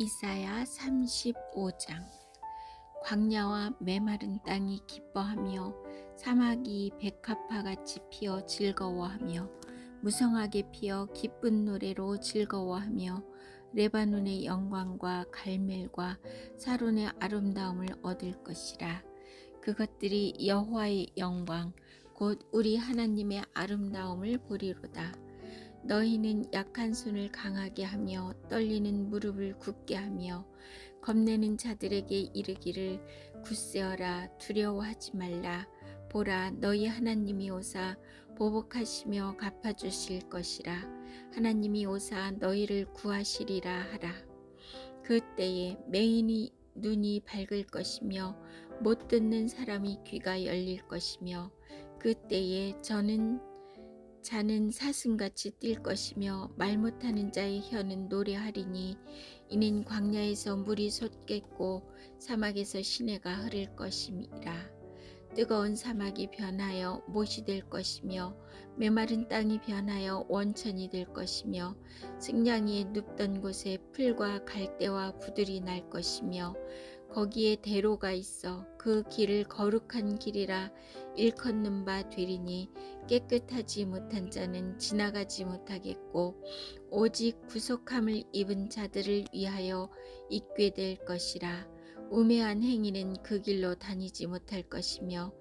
이사야 35장. 광야와 메마른 땅이 기뻐하며 사막이 백합화 같이 피어 즐거워하며 무성하게 피어 기쁜 노래로 즐거워하며 레바논의 영광과 갈멜과 사론의 아름다움을 얻을 것이라. 그것들이 여호와의 영광 곧 우리 하나님의 아름다움을 보리로다 너희는 약한 손을 강하게 하며 떨리는 무릎을 굳게 하며 겁내는 자들에게 이르기를 굳세어라 두려워하지 말라. 보라 너희 하나님이 오사 보복하시며 갚아주실 것이라. 하나님이 오사 너희를 구하시리라 하라. 그때에 맹인이 눈이 밝을 것이며 못 듣는 사람이 귀가 열릴 것이며 그때에 저는 자는 사슴같이 뛸 것이며 말 못하는 자의 혀는 노래하리니 이는 광야에서 물이 솟겠고 사막에서 시내가 흐를 것임이라. 뜨거운 사막이 변하여 못이 될 것이며 메마른 땅이 변하여 원천이 될 것이며 승냥이에 눕던 곳에 풀과 갈대와 부들이 날 것이며 거기에 대로가 있어 그 길을 거룩한 길이라 일컫는 바 되리니 깨끗하지 못한 자는 지나가지 못하겠고 오직 구속함을 입은 자들을 위하여 있게 될 것이라. 우매한 행위는 그 길로 다니지 못할 것이며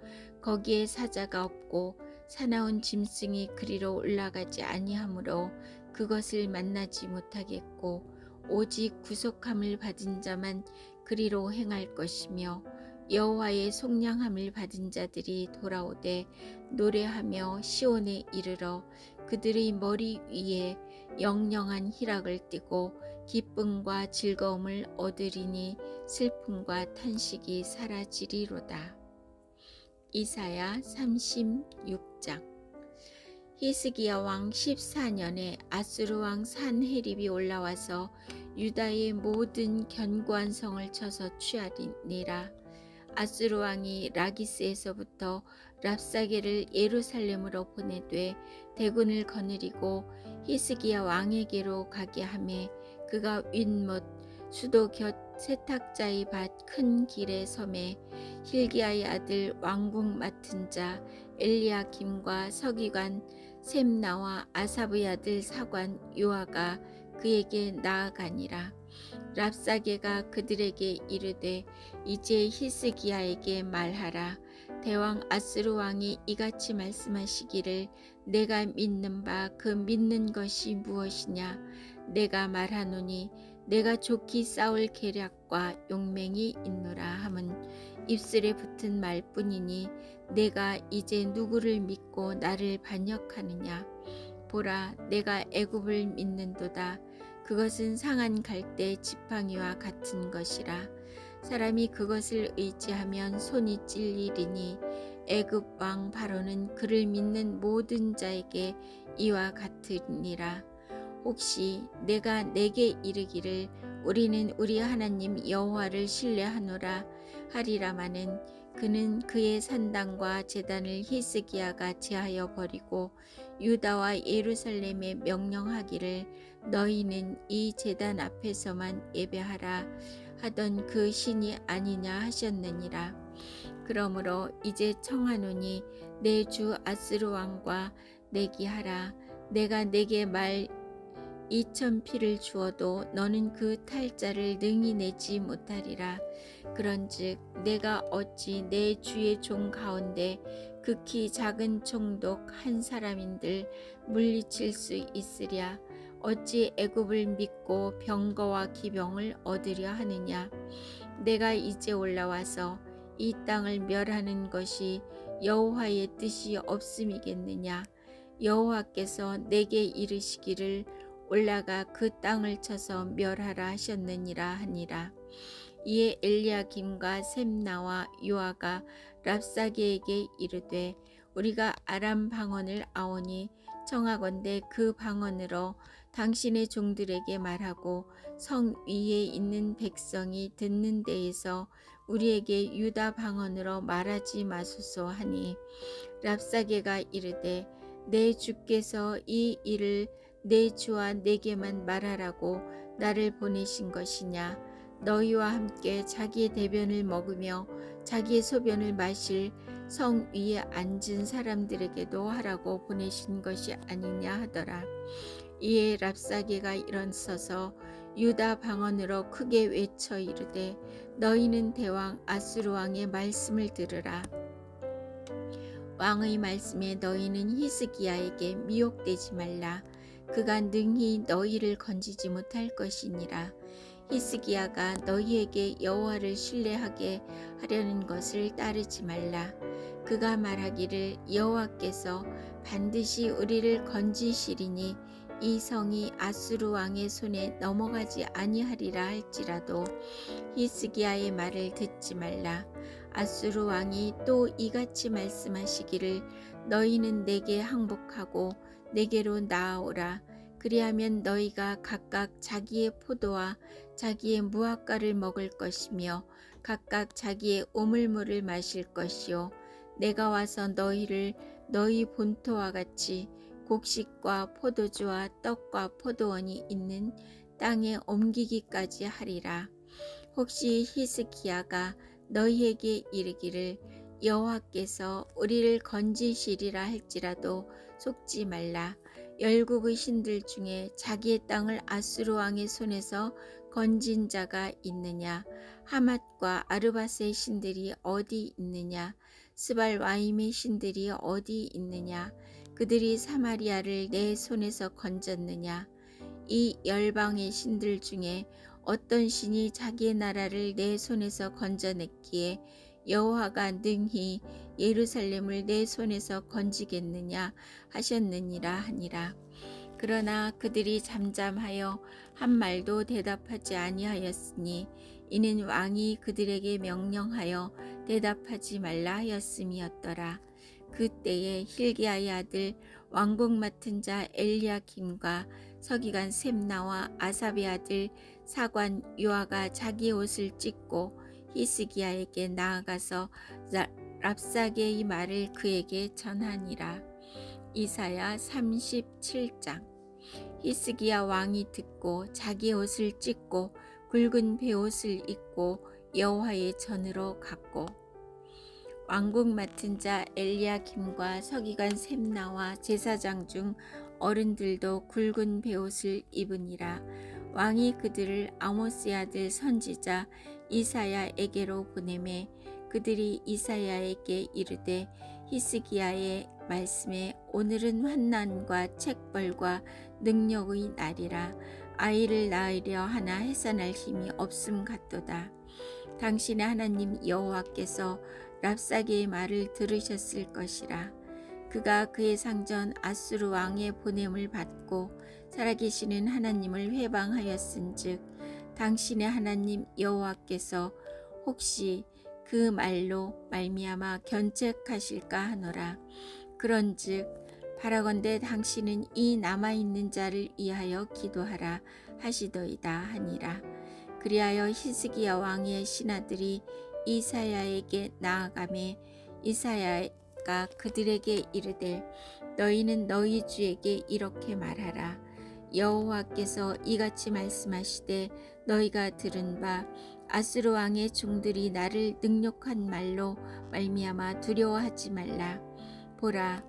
거기에 사자가 없고 사나운 짐승이 그리로 올라가지 아니하므로 그것을 만나지 못하겠고 오직 구속함을 받은 자만 그리로 행할 것이며 여호와의 속량함을 받은 자들이 돌아오되 노래하며 시온에 이르러 그들의 머리 위에 영영한 희락을 띠고 기쁨과 즐거움을 얻으리니 슬픔과 탄식이 사라지리로다. 이사야 36장 히스기야 왕 14년에 아수르 왕 산헤립이 올라와서 유다의 모든 견고한 성을 쳐서 취하리니라. 아수르 왕이 라기스에서부터 랍사게를 예루살렘으로 보내되 대군을 거느리고 히스기야 왕에게로 가게 하매 그가 윗못 수도 곁 세탁자의 밭 큰 길에 섬에 힐기야의 아들 왕궁 맡은 자 엘리야김과 서기관 셈나와 아사브의 아들 사관 요아가 그에게 나아가니라. 랍사게가 그들에게 이르되 이제 히스기야에게 말하라. 대왕 아스루 왕이 이같이 말씀하시기를 내가 믿는 바 그 믿는 것이 무엇이냐? 내가 말하노니 내가 좋게 싸울 계략과 용맹이 있노라 함은 입술에 붙은 말뿐이니 내가 이제 누구를 믿고 나를 반역하느냐? 보라 내가 애굽을 믿는도다. 그것은 상한 갈대 지팡이와 같은 것이라. 사람이 그것을 의지하면 손이 찔리리니 애굽 왕 바로는 그를 믿는 모든 자에게 이와 같으니라. 혹시 내가 내게 이르기를 우리는 우리 하나님 여호와를 신뢰하노라 하리라마는 그는 그의 산당과 제단을 히스기야가 제하여 버리고 유다와 예루살렘에 명령하기를 너희는 이 제단 앞에서만 예배하라 하던 그 신이 아니냐 하셨느니라. 그러므로 이제 청하노니 내 주 아스루 왕과 내기하라. 내가 내게 말 이천 피를 주어도 너는 그 탈자를 능히 내지 못하리라. 그런즉 내가 어찌 내 주의 종 가운데 극히 작은 총독 한 사람인들 물리칠 수 있으랴. 어찌 애굽을 믿고 병거와 기병을 얻으려 하느냐. 내가 이제 올라와서 이 땅을 멸하는 것이 여호와의 뜻이 없음이겠느냐. 여호와께서 내게 이르시기를 올라가 그 땅을 쳐서 멸하라 하셨느니라 하니라. 이에 엘리야김과 셈나와 요아가 랍사게에게 이르되 우리가 아람 방언을 아오니 청하건대 그 방언으로 당신의 종들에게 말하고 성 위에 있는 백성이 듣는 데에서 우리에게 유다 방언으로 말하지 마소서 하니 랍사게가 이르되 내 주께서 이 일을 내 주와 내게만 말하라고 나를 보내신 것이냐 너희와 함께 자기의 대변을 먹으며 자기의 소변을 마실 성 위에 앉은 사람들에게도 하라고 보내신 것이 아니냐 하더라. 이에 랍사게가 일어서서 유다 방언으로 크게 외쳐 이르되 너희는 대왕 아수르 왕의 말씀을 들으라. 왕의 말씀에 너희는 히스기야에게 미혹되지 말라. 그가 능히 너희를 건지지 못할 것이니라. 히스기야가 너희에게 여호와를 신뢰하게 하려는 것을 따르지 말라. 그가 말하기를 여호와께서 반드시 우리를 건지시리니 이 성이 아수르 왕의 손에 넘어가지 아니하리라 할지라도 히스기야의 말을 듣지 말라. 아수르 왕이 또 이같이 말씀하시기를 너희는 내게 항복하고 내게로 나아오라. 그리하면 너희가 각각 자기의 포도와 자기의 무화과를 먹을 것이며 각각 자기의 오물물을 마실 것이요 내가 와서 너희를 너희 본토와 같이 곡식과 포도주와 떡과 포도원이 있는 땅에 옮기기까지 하리라. 혹시 히스기야가 너희에게 이르기를 여호와께서 우리를 건지시리라 할지라도 속지 말라. 열국의 신들 중에 자기의 땅을 아수르 왕의 손에서 건진 자가 있느냐? 하맛과 아르바스의 신들이 어디 있느냐? 스발 와임의 신들이 어디 있느냐? 그들이 사마리아를 내 손에서 건졌느냐? 이 열방의 신들 중에 어떤 신이 자기의 나라를 내 손에서 건져냈기에 여호와가 능히 예루살렘을 내 손에서 건지겠느냐 하셨느니라 하니라. 그러나 그들이 잠잠하여 한 말도 대답하지 아니하였으니 이는 왕이 그들에게 명령하여 대답하지 말라 하였음이었더라. 그때에 힐기야의 아들 왕국 맡은 자 엘리야킴과 서기관 셈나와 아삽의 아들 사관 요아가 자기 옷을 찢고 히스기야에게 나아가서 랍사게의 말을 그에게 전하니라. 이사야 37장 히스기야 왕이 듣고 자기 옷을 찢고 굵은 베옷을 입고 여호와의 전으로 갔고 왕국 맡은 자 엘리야김과 서기관 셈나와 제사장 중 어른들도 굵은 베옷을 입으니라 왕이 그들을 아모스의 아들 선지자 이사야에게로 보내매 그들이 이사야에게 이르되 히스기야의 말씀에 오늘은 환난과 책벌과 능력의 날이라 아이를 낳으려 하나 해산할 힘이 없음 같도다. 당신의 하나님 여호와께서 랍사게의 말을 들으셨을 것이라. 그가 그의 상전 아수르 왕의 보냄을 받고 살아계시는 하나님을 회방하였은즉 당신의 하나님 여호와께서 혹시 그 말로 말미암아 견책하실까 하노라. 그런즉 바라건대 당신은 이 남아 있는 자를 위하여 기도하라 하시더이다 하니라. 그리하여 히스기야 왕의 신하들이 이사야에게 나아가매 이사야가 그들에게 이르되 너희는 너희 주에게 이렇게 말하라 여호와께서 이같이 말씀하시되 너희가 들은 바 아수르 왕의 종들이 나를 능력한 말로 말미암아 두려워하지 말라 보라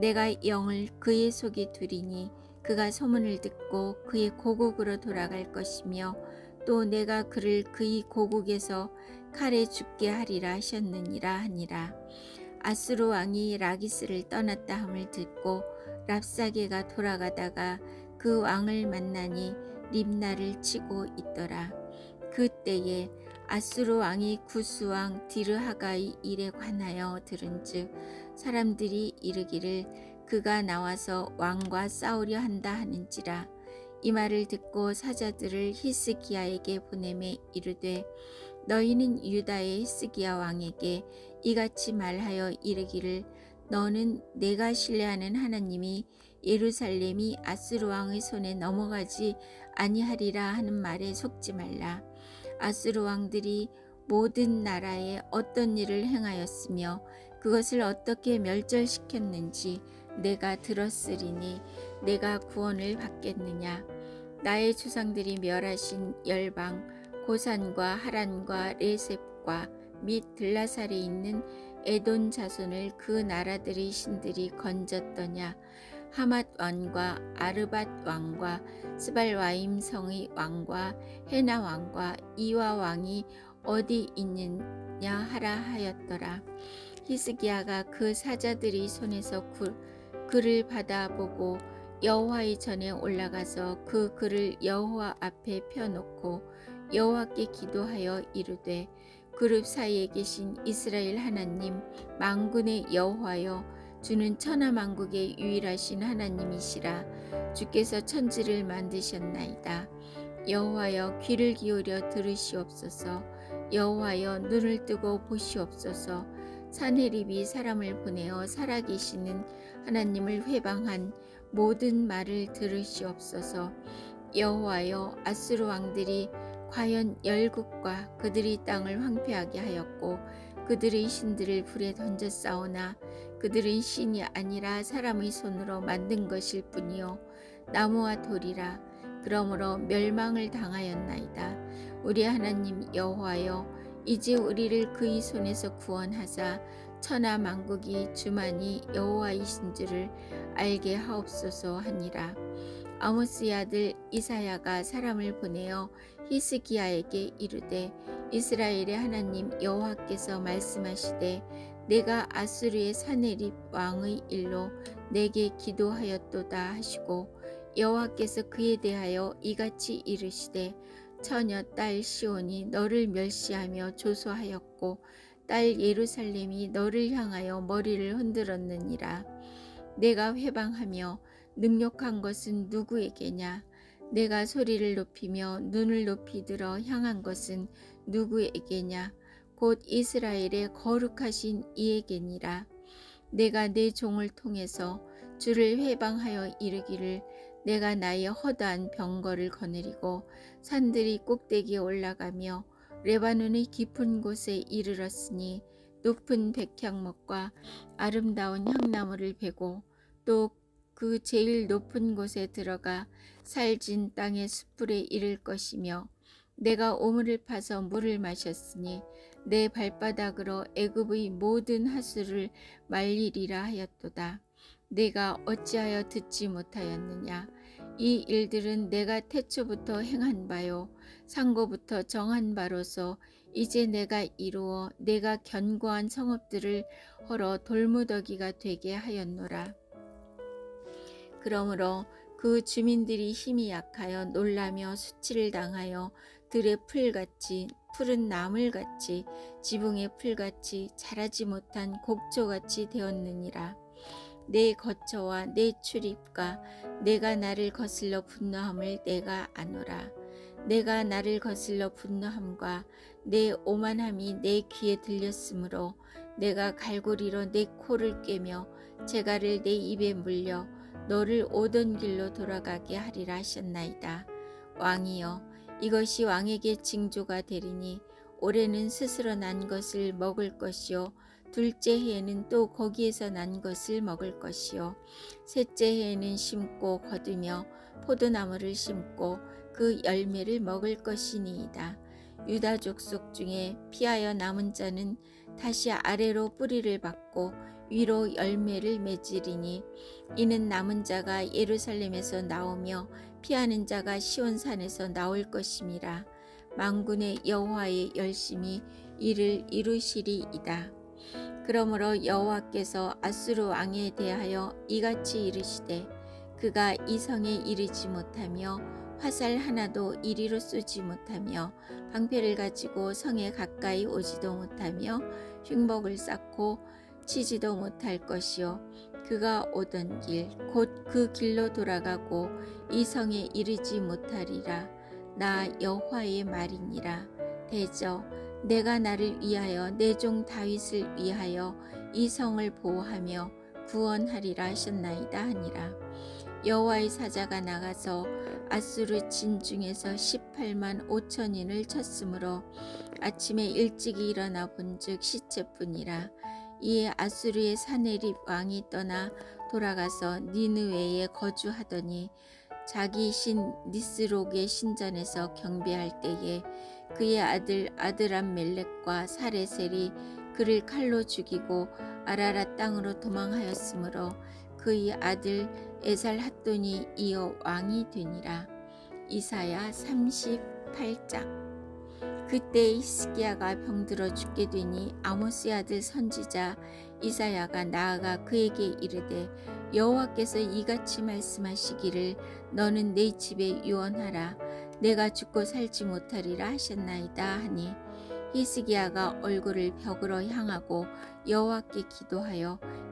내가 영을 그의 속에 두리니 그가 소문을 듣고 그의 고국으로 돌아갈 것이며 또 내가 그를 그의 고국에서 칼에 죽게 하리라 하셨느니라 하니라. 아수르 왕이 라기스를 떠났다 함을 듣고 랍사게가 돌아가다가 그 왕을 만나니 림나를 치고 있더라. 그 때에 아수르 왕이 구스 왕 디르하가의 일에 관하여 들은즉 사람들이 이르기를 그가 나와서 왕과 싸우려 한다 하는지라 이 말을 듣고 사자들을 히스기야에게 보내매 이르되 너희는 유다의 히스기야 왕에게 이같이 말하여 이르기를 너는 내가 신뢰하는 하나님이 예루살렘이 아스루 왕의 손에 넘어가지 아니하리라 하는 말에 속지 말라. 아스루 왕들이 모든 나라에 어떤 일을 행하였으며 그것을 어떻게 멸절시켰는지 내가 들었으리니 내가 구원을 받겠느냐? 나의 조상들이 멸하신 열방 고산과 하란과 레셉과 및 들라살에 있는 에돈 자손을 그 나라들의 신들이 건졌더냐 하맛 왕과 아르밧 왕과 스발와임 성의 왕과 헤나 왕과 이와 왕이 어디 있느냐 하라 하였더라. 히스기야가 그 사자들이 손에서 그, 글을 받아보고 여호와의 전에 올라가서 그 글을 여호와 앞에 펴놓고 여호와께 기도하여 이르되 그룹 사이에 계신 이스라엘 하나님 망군의 여호와여 주는 천하만국의 유일하신 하나님이시라. 주께서 천지를 만드셨나이다. 여호와여 귀를 기울여 들으시옵소서. 여호와여 눈을 뜨고 보시옵소서. 사내립이 사람을 보내어 살아계시는 하나님을 회방한 모든 말을 들으시옵소서. 여호와여 아수르 왕들이 과연 열국과 그들이 땅을 황폐하게 하였고 그들의 신들을 불에 던져 싸우나 그들은 신이 아니라 사람의 손으로 만든 것일 뿐이요. 나무와 돌이라. 그러므로 멸망을 당하였나이다. 우리 하나님 여호와여 이제 우리를 그의 손에서 구원하사 천하 만국이 주만이 여호와이신 줄을 알게 하옵소서 하니라 아모스의 아들 이사야가 사람을 보내어 히스기야에게 이르되 이스라엘의 하나님 여호와께서 말씀하시되 내가 아수르의 사네립 왕의 일로 내게 기도하였도다 하시고 여호와께서 그에 대하여 이같이 이르시되 처녀 딸 시온이 너를 멸시하며 조소하였고 딸 예루살렘이 너를 향하여 머리를 흔들었느니라. 내가 회방하며 능력한 것은 누구에게냐? 내가 소리를 높이며 눈을 높이 들어 향한 것은 누구에게냐? 곧 이스라엘의 거룩하신 이에게니라. 내가 내 종을 통해서 주를 회방하여 이르기를 내가 나의 허다한 병거를 거느리고 산들이 꼭대기에 올라가며 레바논의 깊은 곳에 이르렀으니 높은 백향목과 아름다운 향나무를 베고 또 그 제일 높은 곳에 들어가 살진 땅의 숯불에 이를 것이며 내가 오물을 파서 물을 마셨으니 내 발바닥으로 애굽의 모든 하수를 말리리라 하였도다. 내가 어찌하여 듣지 못하였느냐? 이 일들은 내가 태초부터 행한 바요 상고부터 정한 바로서 이제 내가 이루어 내가 견고한 성읍들을 헐어 돌무더기가 되게 하였노라. 그러므로 그 주민들이 힘이 약하여 놀라며 수치를 당하여 들의 풀같이 푸른 나물같이 지붕의 풀같이 자라지 못한 곡조같이 되었느니라. 내 거처와 내 출입과 내가 나를 거슬러 분노함을 내가 아노라. 내가 나를 거슬러 분노함과 내 오만함이 내 귀에 들렸으므로 내가 갈고리로 내 코를 꿰며 재갈을 내 입에 물려 너를 오던 길로 돌아가게 하리라 하셨나이다. 왕이여 이것이 왕에게 징조가 되리니 올해는 스스로 난 것을 먹을 것이요 둘째 해에는 또 거기에서 난 것을 먹을 것이요 셋째 해에는 심고 거두며 포도나무를 심고 그 열매를 먹을 것이니이다. 유다 족속 중에 피하여 남은 자는 다시 아래로 뿌리를 받고 위로 열매를 맺으리니 이는 남은 자가 예루살렘에서 나오며 피하는 자가 시온산에서 나올 것임이라 망군의 여호와의 열심히 이를 이루시리이다. 그러므로 여호와께서 아수르 왕에 대하여 이같이 이르시되 그가 이 성에 이르지 못하며 화살 하나도 이리로 쏘지 못하며 방패를 가지고 성에 가까이 오지도 못하며 흉복을 쌓고 치지도 못할 것이요. 그가 오던 길 곧 그 길로 돌아가고 이 성에 이르지 못하리라. 나 여호와의 말이니라. 대저 내가 나를 위하여 내 종 다윗을 위하여 이 성을 보호하며 구원하리라 하셨나이다 하니라. 여호와의 사자가 나가서 아수르 진중에서 18만 5천인을 쳤으므로 아침에 일찍이 일어나 본즉 시체뿐이라 이에 아수르의 사네립 왕이 떠나 돌아가서 니느웨에 거주하더니 자기 신 니스록의 신전에서 경배할 때에 그의 아들 아드람 멜렉과 사레셀이 그를 칼로 죽이고 아라라 땅으로 도망하였으므로 그의 아들 에살 핫돈이 이어 왕이 되니라. 이사야 38장 그때 히스기야가 병들어 죽게 되니 아모스의 아들 선지자 이사야가 나아가 그에게 이르되 여호와께서 이같이 말씀하시기를 너는 내 집에 유언하라. 내가 죽고 살지 못하리라 하셨나이다 하니 히스기야가 얼굴을 벽으로 향하고 여호와께 기도하여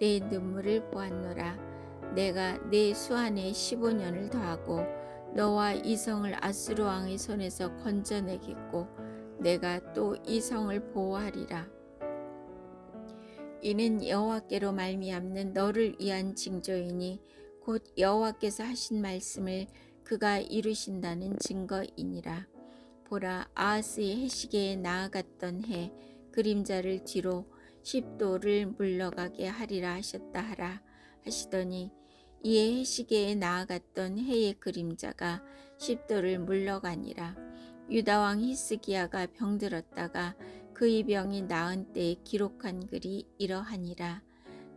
내 눈물을 보았노라. 내가 내 수안에 15년을 더하고 너와 이 성을 아스루 왕의 손에서 건져내겠고 내가 또 이 성을 보호하리라. 이는 여호와께로 말미암는 너를 위한 징조이니 곧 여호와께서 하신 말씀을 그가 이루신다는 증거이니라. 보라 아하스의 해시계에 나아갔던 해 그림자를 뒤로 십도를 물러가게 하리라 하셨다 하라 하시더니 이에 해시계에 나아갔던 해의 그림자가 십도를 물러가니라. 유다왕 히스기야가 병들었다가 그의 병이 나은 때에 기록한 글이 이러하니라.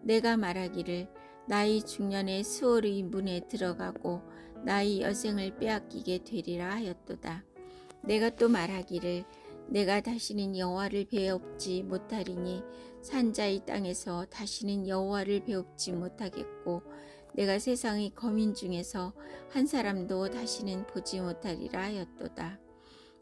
내가 말하기를 나의 중년에 수월의 문에 들어가고 나의 여생을 빼앗기게 되리라 하였도다. 내가 또 말하기를 내가 다시는 여호와를 배웁지 못하리니 산자의 땅에서 다시는 여호와를 배웁지 못하겠고 내가 세상의 거민 중에서 한 사람도 다시는 보지 못하리라 하였도다.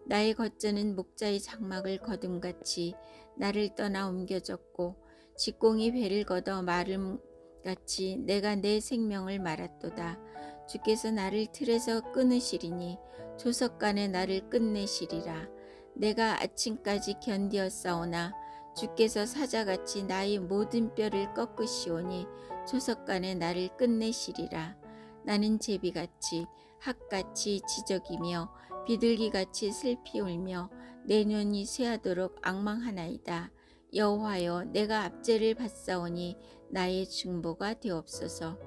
나의 걷저는 목자의 장막을 거둠같이 나를 떠나 옮겨졌고 직공이 배를 걷어 마름 같이 내가 내 생명을 말았도다. 주께서 나를 틀에서 끊으시리니 조석간에 나를 끝내시리라. 내가 아침까지 견디었사오나 주께서 사자같이 나의 모든 뼈를 꺾으시오니 조석간에 나를 끝내시리라. 나는 제비같이 학같이 지적이며 비둘기같이 슬피 울며 내 눈이 쇠하도록 악망하나이다. 여호와여 내가 압제를 받사오니 나의 중보가 되옵소서.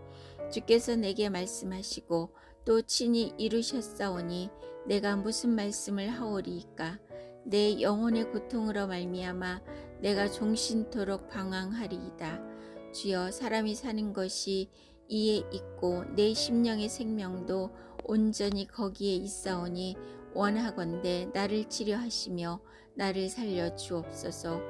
주께서 내게 말씀하시고 또 친히 이루셨사오니 내가 무슨 말씀을 하오리이까 내 영혼의 고통으로 말미암아 내가 종신토록 방황하리이다. 주여 사람이 사는 것이 이에 있고 내 심령의 생명도 온전히 거기에 있사오니 원하건대 나를 치료하시며 나를 살려 주옵소서.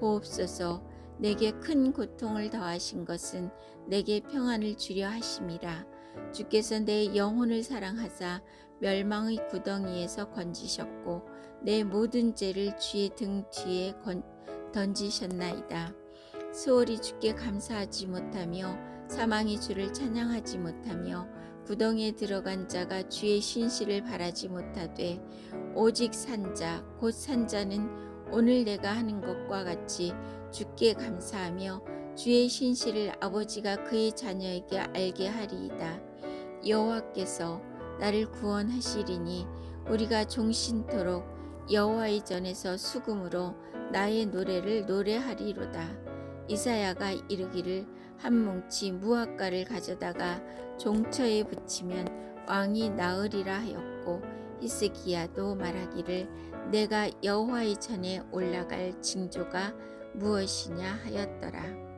보옵소서. 내게 큰 고통을 더하신 것은 내게 평안을 주려 하심이라. 주께서 내 영혼을 사랑하사 멸망의 구덩이에서 건지셨고 내 모든 죄를 주의 등 뒤에 건, 던지셨나이다. 소홀히 주께 감사하지 못하며 사망이 주를 찬양하지 못하며 구덩이에 들어간 자가 주의 신실을 바라지 못하되 오직 산자 곧 산자는 오늘 내가 하는 것과 같이 주께 감사하며 주의 신실을 아버지가 그의 자녀에게 알게 하리이다. 여호와께서 나를 구원하시리니 우리가 종신토록 여호와의 전에서 수금으로 나의 노래를 노래하리로다. 이사야가 이르기를 한 뭉치 무화과를 가져다가 종처에 붙이면 왕이 나으리라 하였고 히스기야도 말하기를 내가 여호와의 전에 올라갈 징조가 무엇이냐 하였더라.